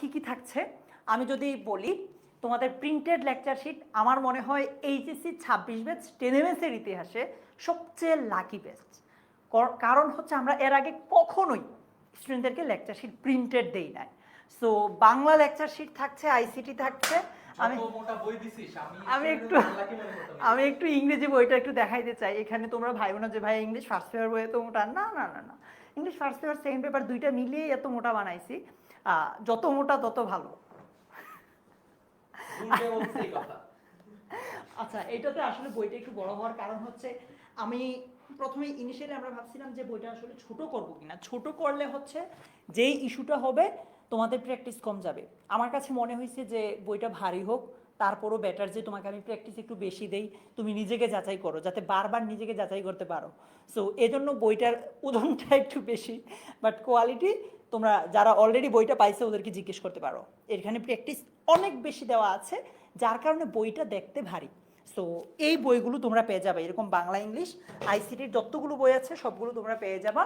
কি কি থাকছে? আমি যদি বলি, তোমাদের প্রিন্টেড লেকচার শিট আমার মনে হয় এইচএসসি ছাব্বিশ ব্যাচ টেনেমেসের ইতিহাসে সবচেয়ে লাকি বেস্ট কারণ হচ্ছে আমরা এর আগে কখনোই স্টুডেন্টদেরকে লেকচার শিট প্রিন্টেড দেই নাই। সো বাংলা লেকচার শিট থাকছে আইসিটি থাকছে আমি আমি একটু। আমি একটু ইংরেজি বইটা একটু দেখাইতে চাই। এখানে তোমরা ভাইবো না যে ভাই ইংলিশ ফার্স্ট পেপার বই এত মোটা না না না না। English first paper second paper দুইটা মিলিয়ে এত মোটা বানাইছি। যত মোটা তত ভালো। আচ্ছা এটাতে আসলে বইটা একটু বড় হওয়ার কারণ হচ্ছে আমি প্রথমে ইনিশিয়ালি আমরা ভাবছিলাম যে বইটা আসলে ছোট করব কিনা। ছোট করলে হচ্ছে যেই ইস্যুটা হবে তোমাদের প্র্যাকটিস কম যাবে। আমার কাছে মনে হয়েছে যে বইটা ভারী হোক, তারপরও বেটার যে তোমাকে আমি প্র্যাকটিস একটু বেশি দেই, তুমি নিজেকে যাচাই করো, যাতে বারবার নিজেকে যাচাই করতে পারো। সো এজন্য বইটার ওজনটা একটু বেশি বাট কোয়ালিটি তোমরা যারা অলরেডি বইটা পাইছে, ওদেরকে জিজ্ঞেস করতে পারো। এখানে প্র্যাকটিস অনেক বেশি দেওয়া আছে, যার কারণে বইটা দেখতে ভারী। সো এই বইগুলো তোমরা পেয়ে যাবে, এরকম বাংলা, ইংলিশ আইসিটির যতগুলো বই আছে, সবগুলো তোমরা পেয়ে যাবা।